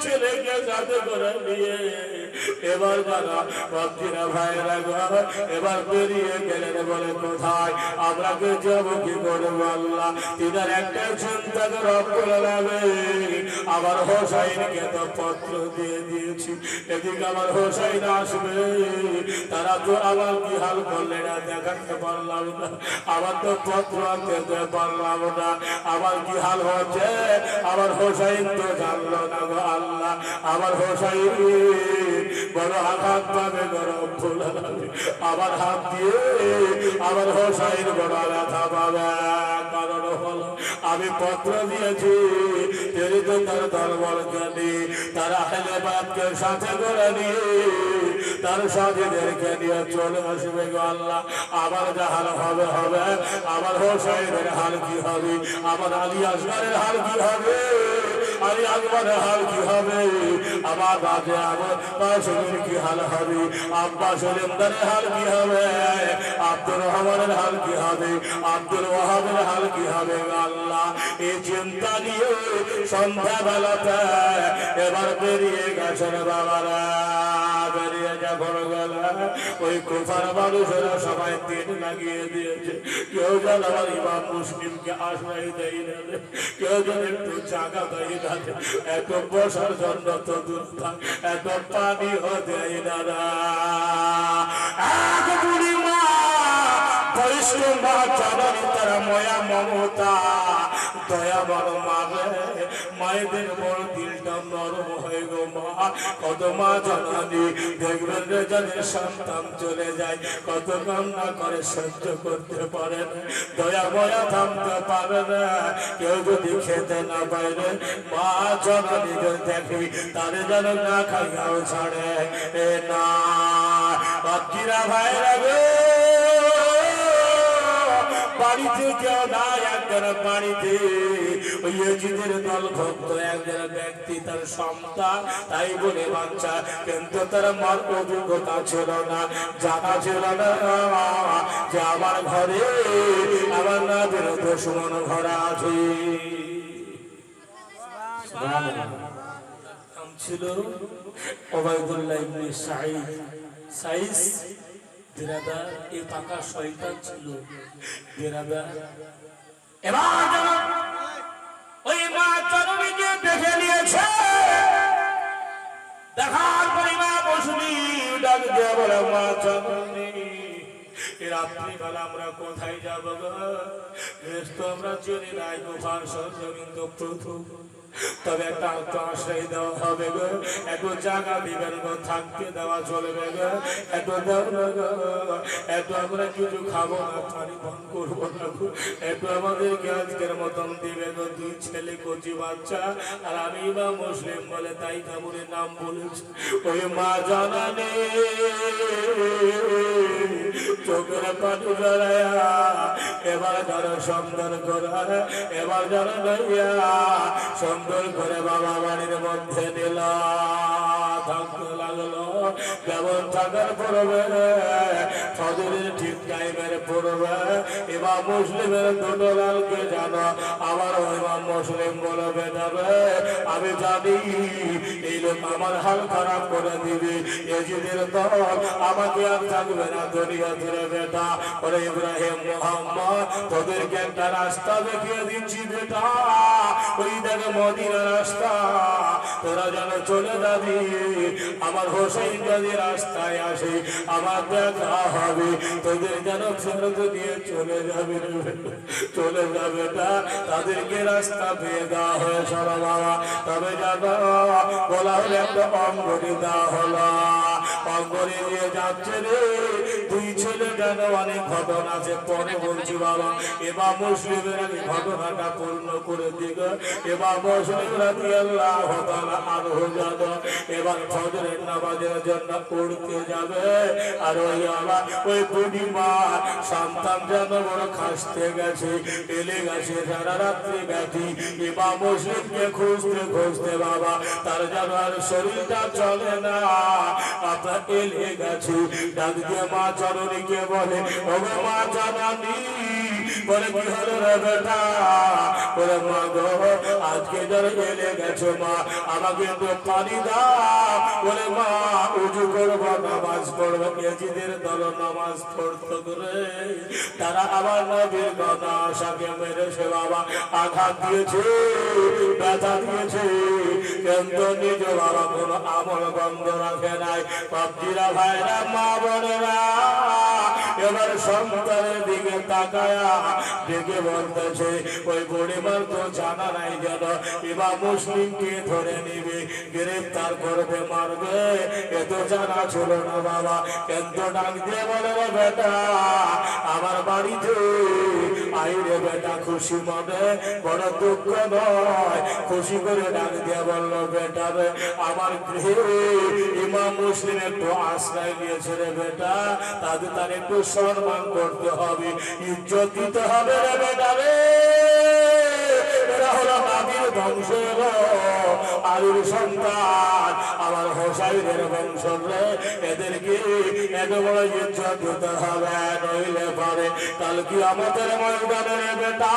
ছেলেকে সাথে করে নিয়ে এবার যারা ভক্তিরা ভাইরা গো, এবার বেরিয়ে গেলেন বলে কোথায়? আমরা কে যাব কি করব আল্লাহ তিনার একটা চিন্তা রব করে যাবে আবার হোসাইনকে তো পত্র দিয়ে দিয়েছি। এদিকে আমার হোসাইন আসবে। তারা তো আমার কি হাল করলে না দেখাতে পারলাম না। আবার তো পত্র আনতে পারলাম না। আমার কি হাল হচ্ছে? আমার হোসাইন তো জানলো না গো আল্লাহ। আমার হোসাইন বড় আঘাত পাবে গরম আবার হাত দিয়ে আমার হোসাইন বড় ব্যথা পাবে। কারণ হলো, আমি পত্র দিয়েছি তো তার দরবার জ্ঞানী, তারা হেলেবাদকে সাথে করে নিয়ে, তার সাথীদেরকে নিয়ে চলে আসবে আল্লাহ। আমার যা হাল হবে হবে। আমার হোসাইনের হাল কি হবে? আমার আলী আসগারের হাল কি হবে? আলী আকবরের হাল কি হবে? আমার বাজে বাসনের কি হাল হবে? আব্বা সলিমদারের হাল কি হবে? আব্দুর রহমানের হাল কি হবে? আব্দুল ওয়াহাবের হাল কি হবে? আল্লাহ এই চিন্তা নিয়ে সন্ধ্যাবেলাতে এবার বেরিয়ে গেছেন বাবারা। বেরিয়ে যখন গেল ওই কোফার মানুষেরা সবাই দিন লাগিয়ে দিয়েছে। কেউ যেন আমার ইমাম মুসলিমকে আশ্রয় দেয় কেউ যেন একটু জায়গা দেয় রে। এত বসার জন্য তো দূর থাক এত পানি না রা। এক বুড়ি মা বয়স্ক মা, জননী তার ময়া মমতা দয়া বড় মারে মায়েদের বড় হয়ে গো মা। কত মা জননী দেখবেন রে সন্তান চলে যায়। কত কান্না করে সহ্য করতে পারে দয়া থামতে পারে না। কেউ যদি খেতে না পারে মা তারে যেন না ছাড়ে। এ না, বাকিরা ভাইরা গো, বাড়িতে কেউ না একজন বাড়িতে। ওই এজিদের দল একজন ব্যক্তি তার সন্তান, তাই বলে বাচ্চা, কিন্তু তার মার অভিজ্ঞতা ছিল না। জানা ছিল না। যে আমার ঘরে, আমার না বেরো দুশ্মন ঘর আছে। ছিল ওবায়দুল্লাহ ইবনে সাঈদ। সাইস বিরাদার এই পাকা শয়তান ছিল। বিরাদার এবার দেখার পরে মা বসুনি ডাক দিয়ে বলে, মা চরণী রাত্রিবেলা আমরা কোথায় যাব গো? আমরা চলে নাই গোপাল সরজমিন তো প্রথম। তবে একটা তো আশ্রয় দেওয়া হবে গো। একটু জায়গা দিবেন গো থাকতে দেওয়া চলবে গো। গো। একটু আমরা কিছু খাব না, পানি পান করব না একটু আমাদেরকে আজকের মতন দিবে গো দুই ছেলে কচি বাচ্চা। আর আমি বা মুসলিম বলে তাই কামুরের নাম বলেছি। ওই মা জানানে চোখের পানি জড়ায়া, এবার যারা সুন্দর করা, এবার যারা লইয়া সুন্দর করে বাবা বাড়ির মধ্যে দিল। থাকতে লাগল কেমন থাকার পড়বে ফজরের টাইমের পড়বে এবার মুসলিমের দুটো লালকে জানো আবার ওই মুসলিম বলবে যাবে আমি জানি এই লোক আমার হাল খারাপ করে দিবে এজিদের দল আমাকে আর থাকবে না, দুনিয়া ধরে বেটা। ওরে ইব্রাহিম মোহাম্মদ, তোদেরকে একটা রাস্তা দেখিয়ে দিচ্ছি বেটা। ওই দেখে মদিনা রাস্তা, তোরা যেন চলে যাবি। আমার হোসেন যদি রাস্তায় আসে, আমার দেখা হবে, তোদের যেন যাবে যাচ্ছে রে, দুই ছেলে যেন অনেক ঘটনা আছে, পরে বলছি বাবা, এবার মুসলিমের আগে ঘটনাটা পূর্ণ করে দিগ। এবার মুসলিমরা আরও এবার ফজরের নামাজের জন্য পড়তে যাবে। আর ওই আবার ওই পূর্ণিমা সন্তান যেন বড় খাসতে গেছে, এলে গেছে সারা রাত্রি ব্যাধি এবার মুসলিমকে খুঁজতে খুঁজতে বাবা, তার যেন আর শরীরটা চলে না। আপনার এলে গেছে। ডাক দিয়ে মা জননীকে বলে, ওগো মা, জননী। বলে কি হলো বেটা বলে, মা গো, আজকে ধরে এলে গেছো মা, আমাকে একটু পানি দাও। বলে, মা, উজু করব, নামাজ পড়ব। কেজিদের দল নামাজ পড়তো করে। তারা আবার নবীর কথা আশাকে মেরেছে বাবা আঘাত দিয়েছে, ব্যথা দিয়েছে। কিন্তু নিজ বাবা কোনো আমল বন্ধ রাখে নাই। পাবজিরা ভাইরা, মা বোনেরা এবার সন্তানের দিকে তাকায়া দেখে বলতেছে, ওই পরিবার তো জানা নাই গেল এবার মুসলিমকে ধরে নিবে, গ্রেফতার করবে মারবে। এত জানা ছিল না বাবা। কেন্দ্র ডাক দিয়ে বলে বেটা, আমার বাড়িতে আইরে বেটা খুশি মনে বড় দুঃখ নয়। খুশি করে ডাক দিয়ে বলল, বেটা রে, আমার গৃহে ইমাম মুসলিম একটু আশ্রয় নিয়েছে রে বেটা। তাদের তার একটু সম্মান করতে হবে, ইজ্জত দিতে হবে রে বেটা রে। এরা হলো নাবির বংশ আলুর সন্তান, আমার হোসাইনের বংশ এদেরকে এত বড় ইজ্জত দিতে হবে, নইলে পারে। কাল কি আমাদের ময়দানে বেটা,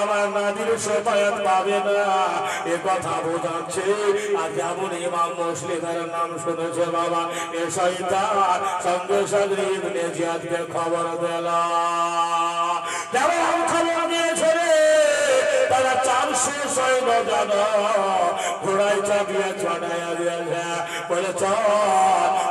আমার নাদির সেপায়াত পাবে না। এ কথা বোঝাচ্ছে, আর যেমন ইমাম মুসলিমের নাম শুনেছে বাবা, এ শয়তান সঙ্গে সঙ্গে ইবনে জিয়াদকে খবর দিল। যেমন খবর দিয়েছে তারা চারশো সৈন্য জান ঘোড়ায় চাপিয়ে চড়াইয়া দিয়েছে। বলে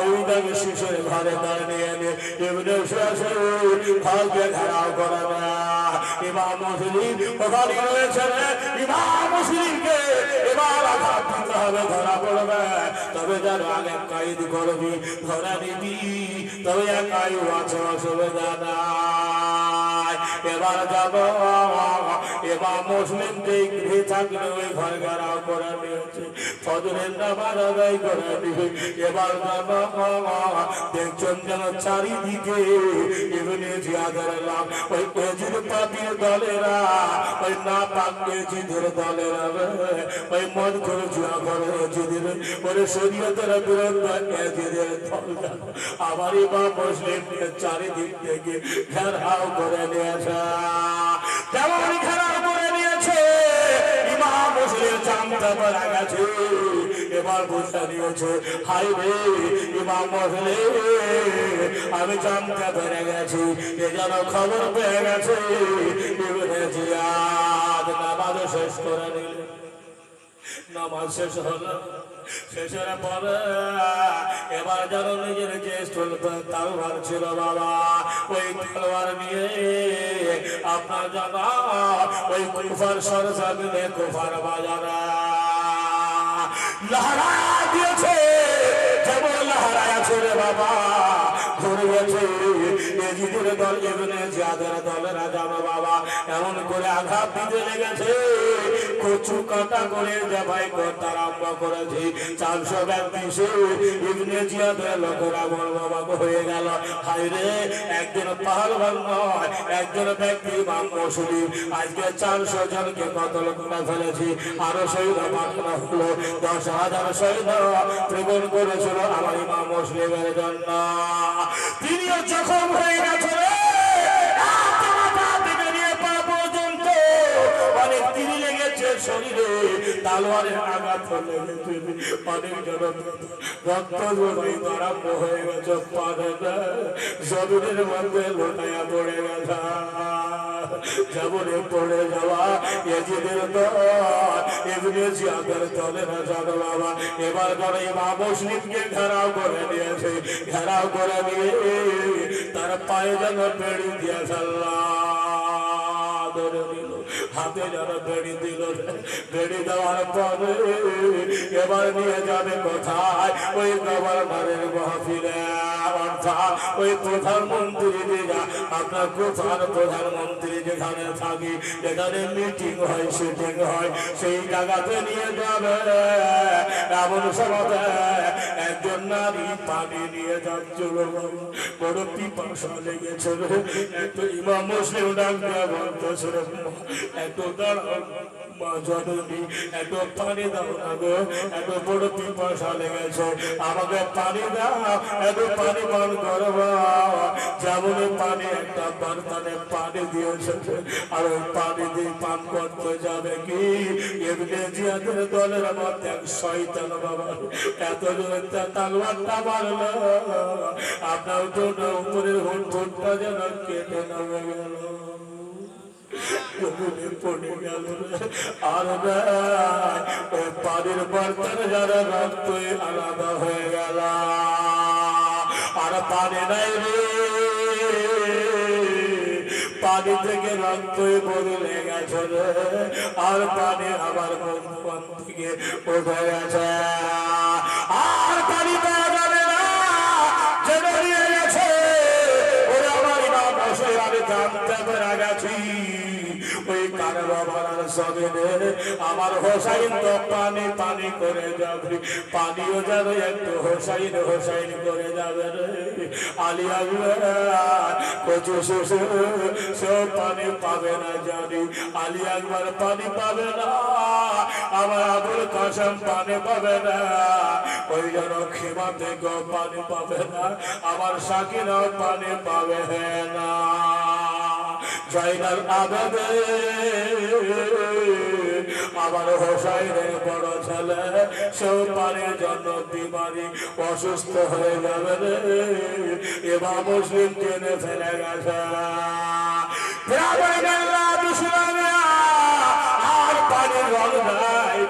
ওই দাগে শিশুর ঘরে দাঁড়িয়ে নে। এমনি ভাগ্যে ঘেরাও করে না। ইমাম মুসলিম ওখানে রয়েছে রে ইমাম মুসলিমকে এবার আঘাত দিতে হবে, ধরা পড়বে। তবে যেন আগে কাইদ করবি, ধরা নিবি। তবে একাই আছে অসুবিধা নাই এবার যাব। এবার মুসলিমকে গৃহে থাকলে ওই ঘর ঘেরাও করে নিয়েছে। ফজরের নামাজ আদায় করে দিবে এবার যাব। দেখছেন যেন চারিদিকে এমনি জিয়াদের লাভ। ওই এজির পাপির দলেরা, ওই না পাক এজিদের দলেরা ওই মন করে জুয়া করে এজিদের, ওরে শরীয়তের বিরুদ্ধে এজিদের দল আমার মুসলিমকে চারিদিক থেকে ঘেরাও করে নিয়েছে তেমন ঘেরাও করে নিয়েছে। ইমাম মুসলিম জানতে পারা গেছে। এবার বুঝতে নিয়েছে হাই রে, ইমাম মুসলিম আমি জানতে পেরে গেছি। এ যেন খবর পেয়ে গেছে। শেষ করে নিলেন নামাজ শেষ হলো। শেষের পরে এবার যেন নিজের যে তালবার ছিল বাবা, ওই তালবার নিয়ে আপনার জানা, ওই কুফার সরসাবিনে কুফার বাজারা। লহরা দিয়েছে, যেমন লহরায় আছে বাবা, ঘুরিয়েছে। এজিদের দল এমনি যাদের দলেরা যাবে বাবা। এমন করে আঘাত দিতে লেগেছে। কচু কাটা করে জবাই করতে আরম্ভ করেছে। চারশো ব্যক্তি সে ইবনে জিয়াদের হয়ে গেল। পাহাড়বান নয়, একজন ব্যক্তি আজকে চারশো জনকে কতল করে ফেলেছি। আরও সৈন্য পাঠানো হলো, দশ হাজার সৈন্য ত্রিগুণ করেছিল আমার ইমাম মুসলিমের জন্য। তিনিও জখম হয়ে শরীরে তালোয়ারের আঘাত লেগেছে অনেক জন রক্ত আরম্ভ হয়ে গেছে জমিনের মধ্যে লোটায়া পড়ে গেছে। যেমনে পড়ে যাওয়া এজিদের এমনি জিয়াদের দলের জানো বাবা। এবার করে ইমাম মুসলিমকে ঘেরাও করে নিয়েছে, ঘেরাও করে নিয়ে তার পায়ে যেন বেড়ি দিয়ে ফেললাম। ধরে হাতে যারা বেড়ি দিল বেড়ি দেওয়ার পরে এবার নিয়ে যাবে কোথায়? ওই গভর্নরের মহফিলে। অর্থাৎ ওই প্রধানমন্ত্রী যেটা আপনার কোথার প্রধানমন্ত্রী যেখানে থাকে, যেখানে মিটিং হয় শুটিং হয়, সেই জায়গাতে নিয়ে যাবে। এমন সময় একজন নারী পানি নিয়ে যাচ্ছিল বড় পিপাসা লেগেছিল একটু ইমাম মুসলিম বলতেছিল এত দাঁড়াও, মা জননী, এত পানি দাও না গো, এত বড় পিপাসা লেগেছে, আমাকে পানি দাও, এত পান যেমন পানি একটা বার্তানে পানি দিয়েছে, আর ওই পানি দিয়ে পান করতে যাবে কি? এমনি জিয়াদের দলের মধ্যে এক শয়তান বাবা এত মারলো। আপনার জন্য উপরের যেন কেটে গেল। পানির বর্তন যারা রক্ত আলাদা হয়ে গেল। পানি নাই রে। পানি থেকে রক্ত বদলে গেছে আর পানি আবার মন থেকে উঠে গেছে। আর পানি পাওয়া যাবে না। যে গেছে। ওরা আমার আমি জানতে পেরে গেছি। ওই কারবাবার সবেনে আমার হোসাইন তো পানি পানি করে যাবে পানিও যাবে একটু হোসাইন হোসাইন করে যাবে আলী আকবর কচু শেষে সেও পানি পাবে না জানি আলী আকবর পানি পাবে না আমার আবুল কাসম পানি পাবে না ওই যেন খেমা থেকে পানি পাবে না আমার সাকিনাও পানি পাবে না। জয়নাল আবেদে। আমার হোসাইনের বড় ছেলে, সেও পানির জন্য বিমারি অসুস্থ হয়ে যাবে রে। এবার মুসলিম টেনে ফেলে গেছে।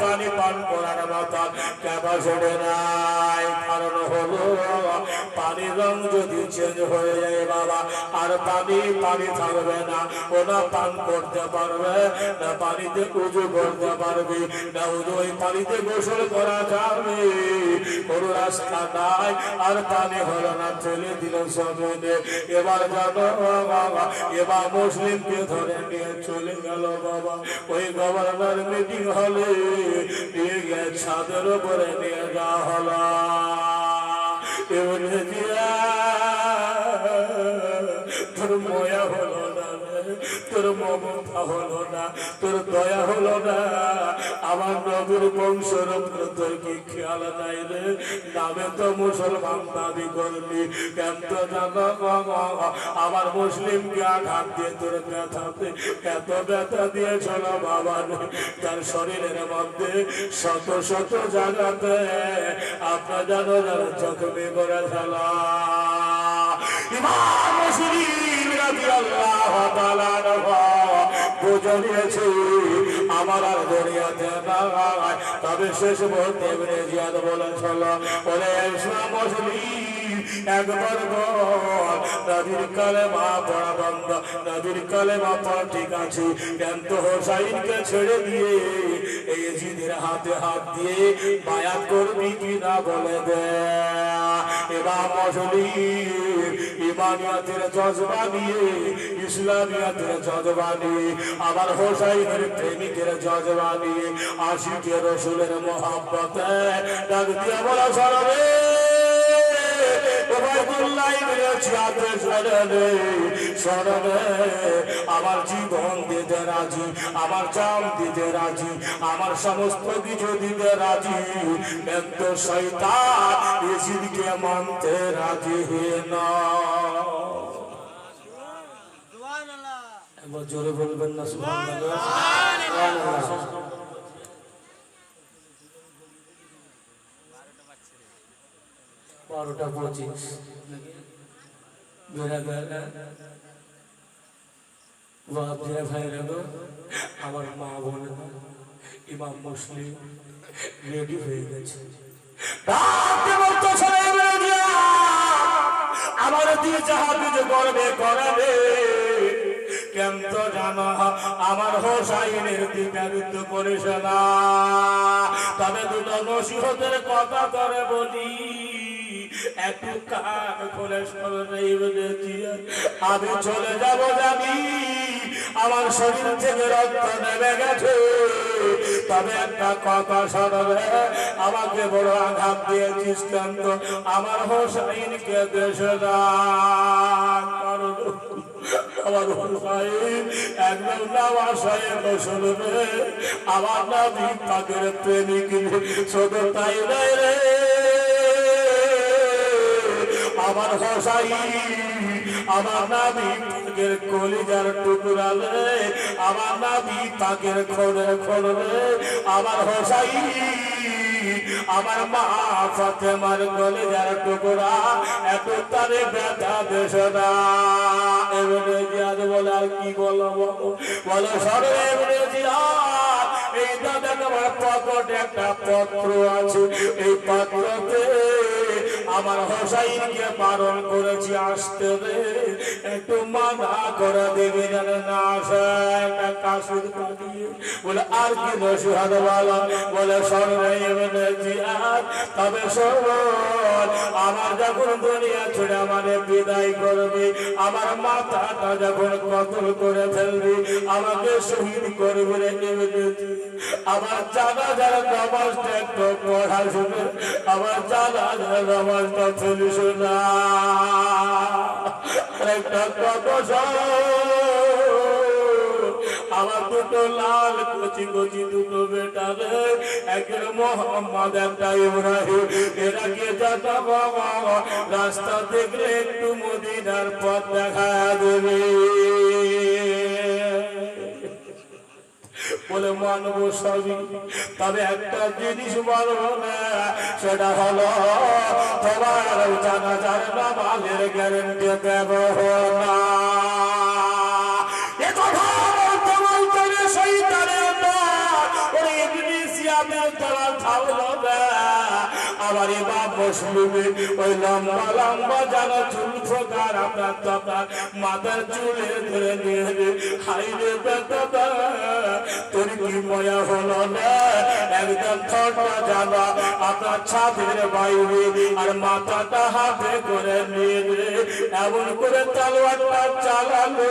পানি পান করার মতো ক্যাপাসিটি নাই। কারণ হলো পানির রং যদি চেঞ্জ হয়ে যায় বাবা, আর পানি পানি থাকবে না। ওনা পান করতে পারবে না, পানিতে উজু করতে পারবে না, উজু ওই পানিতে গোসল করা যাবে। কোনো রাস্তা নাই, আর পানি হলো না, ফেলে দিল সবেনে এবার জানো বাবা, এবার মুসলিমকে ধরে নিয়ে চলে গেল বাবা। ওই গভর্নর মিটিং হলে নিয়ে গিয়ে ছাদের উপরে নিয়ে যাওয়া হলো। মমতা হলো না, তোর দয়া হলো না। আমার নবীর বংশের উপর তোর কি খেয়াল নাই রে? নামে তো মুসলমান দাবি করলি, কেন তো জানো আমার মুসলিমকে আঘাত দিয়ে তোর ব্যথাতে, এত ব্যথা দিয়েছিল বাবা রে? তার শরীরের মধ্যে শত শত জায়গাতে আপনার জানো জখমি করে ফেলা। ইমাম মুসলিম রাদিয়াল্লাহু তাআলা আমার আর দুনিয়াতে নাই তবে শেষ মুহূর্তে ইবনে জিয়াদ একবার বল, নবীর কালেমা পড়া বন্ধ। নবীর কালেমা পড়া ঠিক আছে। হোসাইনকে ছেড়ে দিয়ে এই জিদের হাতে হাত দিয়ে মায়া করবি কি না বলে দে। এবার মুসলিম ইমানিয়াতের জজবা নিয়ে ইসলামিয়াতের জজবা নিয়ে আবার হোসাইনের প্রেমিকের জজবা নিয়ে আশিকের রসুলের মোহাব্বতে ডাক দিয়া বলা সরবে। আমার জীবন দিতে রাজি আমার চাল দিতে রাজি আমার সমস্ত কিছু দিতে রাজি। শৈতান ইসিদকে মানতে রাজি না। জোরে বলবেন না সুবহানাল্লাহ। বারোটা পঁচিশ। মেরা গেলা বাপজিরা ভাইরা গো আমার মা বোনেরা ইমাম মুসলিম, রেডি হয়ে গেছে। আমার দিয়ে যাহা কিছু করবে, করাবে। কেন তো জানো, আমার হোসাইনের দ্বিধাবিদ্ধ করিস না তবে দুটো নসিহতের কথা করে বলি। একটু কান আমি চলে যাব জানি, আমার শরীর থেকে রক্ত নেমে গেছে। তবে একটা কথা আমাকে বড় আঘাত দিয়েছিস কেন? আমার হোসাইনকে দেশে দান আমার একদম নামাজ সাহেব শুনবে আমার পাকের প্রেমিক, শুধু তাই রে। আমার হসাই আমার নাবি পাকের কলিজার টুকরা রে, আমার নাবি পাকের খোলের খোলরে আমার হসাই আমার মা ফাতেমার কলিজার টুকরা, এত তারে ব্যথা দেশ এবারে জিয়াদ বলে, আর কি বলব? বলো, সরে এবারে জিয়াদ, এই দাদা আমার পকেটে একটা পত্র আছে। এই পত্রতে আমার হোসাইনকে বারণ করেছি, আসতে রে একটু মানা করে দেবে যেন না আসে। একটা কাশির পাঠিয়ে বলে, আর কি নসিহাত বলো? বলে সরবে এমনি জিয়াদ তবে আমার যখন দুনিয়া ছেড়ে আমারে বিদায় করবি, আমার মাথাটা যখন কতল করে ফেলবি, আমাকে শহীদ করবি রে আমার জানা যারা নামাজটা একটু পড়া শুনে, আমার জানা যারা নামাজটা ফেলি শোনা। কথা আমার দুটো লাল কচি কচি দুটো বেটা রে একের মোহাম্মদ, একটা ইব্রাহিম। এরা কে যাতা বাবা? রাস্তা দেখলে একটু মদিনার পথ দেখা দেবে। বলে, মানব সবই তবে একটা জিনিস মানব না, সেটা হলো তোমার জানা যার নামাজের গ্যারেন্টি দেব না। আমার ইমাম মুসলিমে ওই লম্বা লম্বা জানা চুল ফোকার আপনার তো আপনার মাথার চুলে ধরে নিয়ে রে। হাই রে বেটা তোর কি হলো না? একদম ঠান্ডা জানা আপনার ছাদের বাইরে আর মাথাটা হাতে করে নিয়ে এমন করে তালোয়ারটা চালালো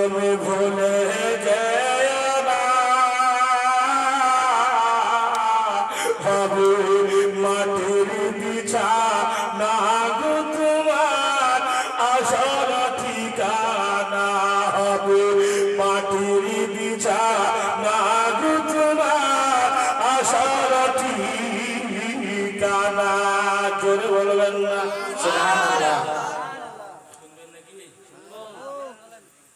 বলবেন না।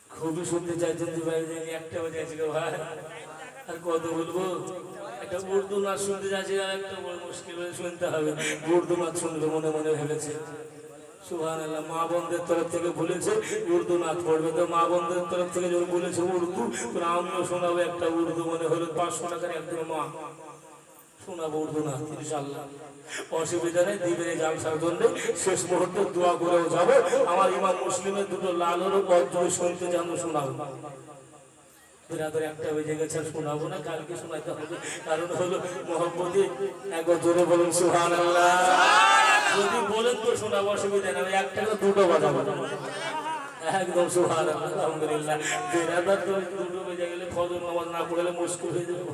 খুবই শুনতে চাইছেন যে ভাই একটা বাজে ভাই। আর কত বলব? একটা উর্দু নাচ শুনতে চাইছি শুনতে হবে। উর্দু মনে মনে আল্লাহ মা বোনদের তরফ থেকে উর্দু পড়বে তো মা বোনদের তরফ থেকে যখন বলেছে উর্দু আমিও শোনাবো একটা উর্দু মনে হলো, পাঁচশো টাকার একদিন মা। শোনাবো উর্দু নাচ ইনশাল্লাহ অসুবিধা নেই দিবেন জালসার জন্য শেষ মুহূর্তে দোয়া করেও যাব। আমার ইমাম মুসলিমের দুটো লালেরও পদ্ম শুনতে জানো শোনাবো। অসুবিধা নেই একটা দুটো একদম সুহান আলহামদুলিল্লাহ। বিরাদর তো দুটো বেজে গেলে ফজর নামাজ না পড়লে মুশকিল হয়ে যাবে।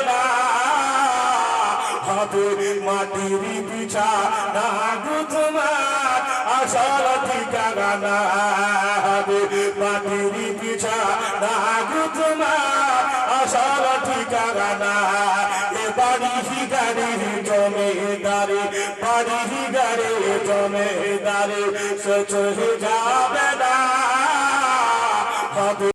হাতে মাটির পিছা না গো তোমার আসল ঠিকানা না হবে মাটির পিছা না গো তোমার আসল ঠিকানা না এ বাড়ি হিগারির জমেদারে বাড়ি হিগারে জমেদারে সচ যাবে